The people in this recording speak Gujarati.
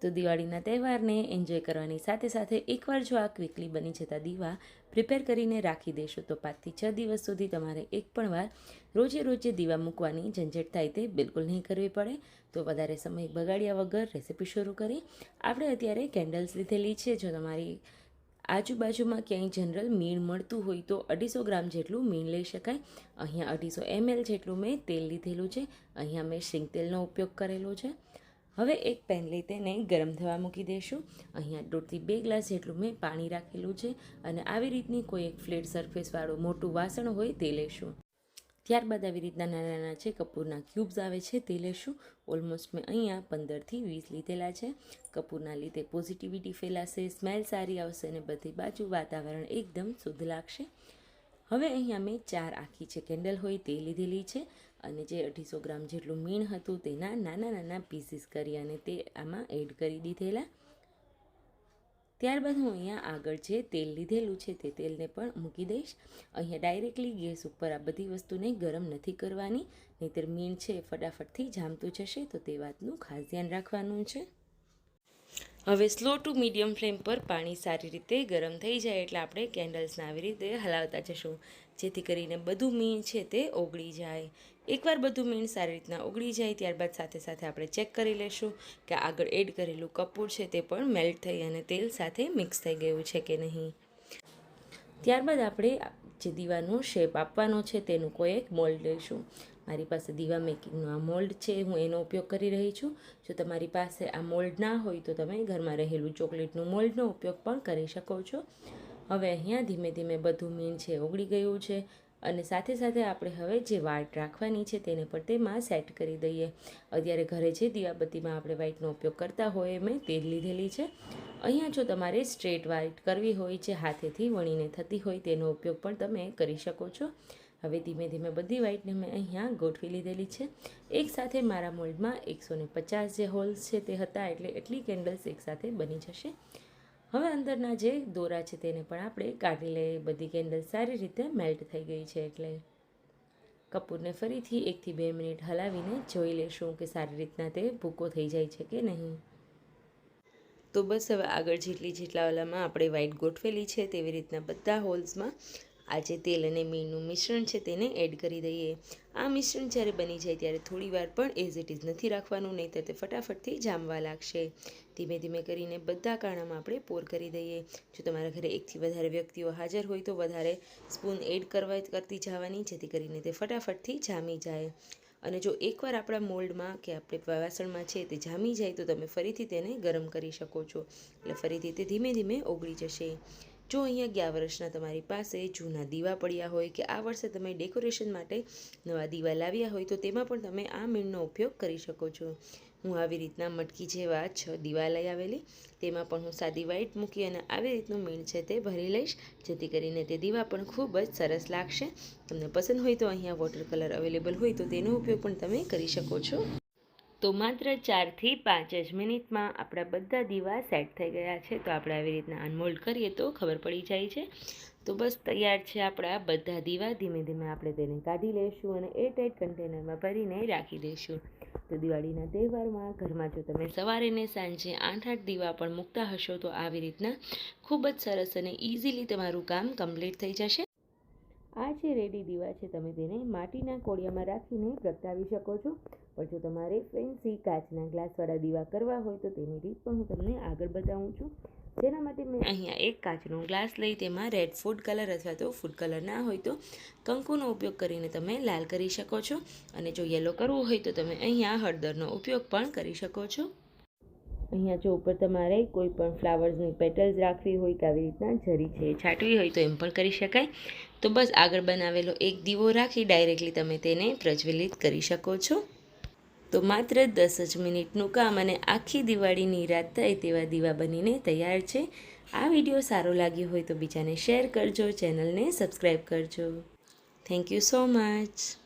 તો દિવાળીના તહેવારને એન્જોય કરવાની સાથે સાથે એકવાર જો આ ક્વિકલી બની જતા દીવા પ્રિપેર કરીને રાખી દેશો, તો પાંચથી છ દિવસ સુધી તમારે એક પણ વાર રોજે રોજે દીવા મૂકવાની ઝંઝટ થાય તે બિલકુલ નહીં કરવી પડે. તો વધારે સમય બગાડ્યા વગર રેસીપી શરૂ કરી આપણે અત્યારે કેન્ડલ્સ લીધેલી છે. જો તમારી આજુબાજુમાં ક્યાંય જનરલ મીણ મળતું હોય તો અઢીસો ગ્રામ જેટલું મીણ લઈ શકાય. અહીંયા અઢીસો એમએલ જેટલું મેં તેલ લીધેલું છે. અહીંયા મેં શીંગ તેલનો ઉપયોગ કરેલો છે. હવે એક પેન લઈ તેને ગરમ થવા મૂકી દઈશું અહીંયા દોઢથી બે ગ્લાસ જેટલું મેં પાણી રાખેલું છે અને આવી રીતની કોઈ એક ફ્લેટ સરફેસવાળું મોટું વાસણ હોય તે લેશું. ત્યારબાદ આવી રીતના નાના નાના છે કપૂરના ક્યુબ્સ આવે છે તે લેશું. ઓલમોસ્ટ મેં અહીંયા પંદરથી વીસ લીધેલા છે. કપૂરના લીધે પોઝિટિવિટી ફેલાશે, સ્મેલ સારી આવશે અને બધી બાજુ વાતાવરણ એકદમ શુદ્ધ લાગશે. હવે અહીંયા મેં ચાર આખી છે કેન્ડલ હોય તે લીધેલી છે. અને જે અઢીસો ગ્રામ જેટલું મીણ હતું તેના નાના નાના પીસીસ કરી અને તે આમાં એડ કરી દીધેલા. ત્યારબાદ હું અહીંયા આગળ જે તેલ લીધેલું છે તે તેલને પણ મૂકી દઈશ. અહીંયા ડાયરેક્ટલી ગેસ ઉપર આ બધી વસ્તુને ગરમ નથી કરવાની, નહીંતર મીણ છે ફટાફટથી જામતું જશે તો તે વાતનું ખાસ ધ્યાન રાખવાનું છે. હવે સ્લો ટુ મીડિયમ ફ્લેમ પર પાણી સારી રીતે ગરમ થઈ જાય એટલે આપણે કેન્ડલ્સને આવી રીતે હલાવતા જશું. જેથી કરીને બધું મીણ છે તે ઓગળી જાય. એકવાર બધું મીણ સારી રીતના ઓગળી જાય, ત્યારબાદ સાથે સાથે આપણે ચેક કરી લેશું કે આગળ એડ કરેલું કપૂર છે તે પણ મેલ્ટ થઈ અને તેલ સાથે મિક્સ થઈ ગયું છે કે નહીં. ત્યારબાદ આપણે જે દીવાનો શેપ આપવાનો છે તેનું કોઈ એક મોલ્ડ લઈશું. મારી પાસે દીવા મેકિંગનો આ મોલ્ડ છે, હું એનો ઉપયોગ કરી રહી છું. જો તમારી પાસે આ મોલ્ડ ના હોય તો તમે ઘરમાં રહેલું ચોકલેટનું મોલ્ડનો ઉપયોગ પણ કરી શકો છો. હવે અહીંયા ધીમે ધીમે બધું મીણ છે, ઓગળી ગયું છે. અને સાથે સાથે આપણે હવે જે વાટ રાખવાની છે તેને પણ તેમાં સેટ કરી દઈએ. અત્યારે ઘરે જે દીવાબત્તીમાં આપણે વાઇટનો ઉપયોગ કરતા હોય મેં તેલ લીધેલી છે. અહીંયા જો તમારે સ્ટ્રેટ વાઇટ કરવી હોય, જે હાથેથી વણીને થતી હોય તેનો ઉપયોગ પણ તમે કરી શકો છો. હવે ધીમે ધીમે બધી વાઇટને મેં અહીંયા ગોઠવી લીધેલી છે. એકસાથે મારા મોલ્ડમાં એકસો પચાસ જે હોલ્સ છે તે હતા, એટલે એટલી કેન્ડલ્સ એકસાથે બની જશે. હવે અંદરના જે દોરા છે તેને પણ આપણે કાઢી લઈએ. બધી કેન્ડલ સારી રીતે મેલ્ટ થઈ ગઈ છે એટલે કપૂરને ફરીથી એકથી બે મિનિટ હલાવીને જોઈ લેશું કે સારી રીતના તે ભૂકો થઈ જાય છે કે નહીં. તો બસ હવે આગળ જેટલી જેટલા ઓલામાં આપણે વ્હાઈટ ગોઠવેલી છે તેવી રીતના બધા હોલ્સમાં આ જે તેલ અને મીણનું મિશ્રણ છે તેને એડ કરી દઈએ. આ મિશ્રણ જ્યારે બની જાય ત્યારે થોડી વાર પણ એઝ ઇટ ઇઝ નથી રાખવાનું નહીં તો ફટાફટથી જામવા લાગશે. ધીમે ધીમે કરીને બધા કાણામાં આપણે પોર કરી દઈએ. જો તમારા ઘરે એકથી વધારે વ્યક્તિઓ હાજર હોય તો વધારે સ્પૂન એડ કરવા કરતી જવાની, જેથી કરીને તે ફટાફટથી જામી જાય. અને જો એકવાર આપણા મોલ્ડમાં કે આપણે વાસણમાં છે તે જામી જાય તો તમે ફરીથી તેને ગરમ કરી શકો છો. એટલે ફરીથી તે ધીમે ધીમે ઓગળી જશે. જો અહીંયા ગયા વર્ષના તમારી પાસે જૂના દીવા પડ્યા હોય કે આ વર્ષે તમે ડેકોરેશન માટે નવા દીવા લાવ્યા હોય તો તેમાં પણ તમે આ મીણનો ઉપયોગ કરી શકો છો. હું આવી રીતના મટકી જેવા છ દીવા લઈ આવેલી. તેમાં પણ હું સાદી વ્હાઈટ મૂકી અને આવી રીતનું મીણ છે તે ભરી લઈશ. જેથી કરીને તે દીવા પણ ખૂબ જ સરસ લાગશે. તમને પસંદ હોય તો અહીંયા વોટર કલર અવેલેબલ હોય તો તેનો ઉપયોગ પણ તમે કરી શકો છો. તો માત્ર ચારથી પાંચ જ મિનિટમાં આપણા બધા દીવા સેટ થઈ ગયા છે. તો આપણે આવી રીતના અનમોલ્ડ કરીએ તો ખબર પડી જાય છે. તો બસ તૈયાર છે આપણા બધા દીવા. ધીમે ધીમે આપણે તેને કાઢી લઈશું અને એરટાઇટ કન્ટેનરમાં ભરીને રાખી દઈશું. તો દિવાળીના તહેવારમાં ઘરમાં જો તમે સવારે ને સાંજે આઠ આઠ દીવા પણ મૂકતા હશો તો આવી રીતના ખૂબ જ સરસ અને ઇઝીલી તમારું કામ કમ્પ્લીટ થઈ જશે. આ જે રેડી દીવા છે તમે તેને માટીના કોળિયામાં રાખીને પ્રગટાવી શકો છો. પણ જો તમારે ફેન્સી કાચના ગ્લાસવાળા દીવા કરવા હોય તો તેની રીત પણ હું તમને આગળ બતાવું છું. જેના માટે મેં અહીંયા એક કાચનો ગ્લાસ લઈ, તેમાં રેડ ફૂડ કલર અથવા તો ફૂડ કલર ના હોય તો કંકુનો ઉપયોગ કરીને તમે લાલ કરી શકો છો. અને જો યલો કરવું હોય તો તમે અહીંયા હળદરનો ઉપયોગ પણ કરી શકો છો. અહીંયા જો ઉપર તમારે કોઈ પણ ફ્લાવર્સની પેટલ્સ રાખવી હોય કે આવી રીતના જરી છે, છાંટવી હોય તો એમ પણ કરી શકાય. તો બસ આગળ બનાવેલો એક દીવો રાખી ડાયરેક્ટલી તમે તેને પ્રજ્વલિત કરી શકો છો. તો માત્ર દસ જ મિનિટનું કામ અને આખી દિવાળીની રાત થાય તેવા દીવા બનીને તૈયાર છે. આ વીડિયો સારો લાગ્યો હોય તો બીજાને શેર કરજો, ચેનલને સબસ્ક્રાઈબ કરજો. Thank you so much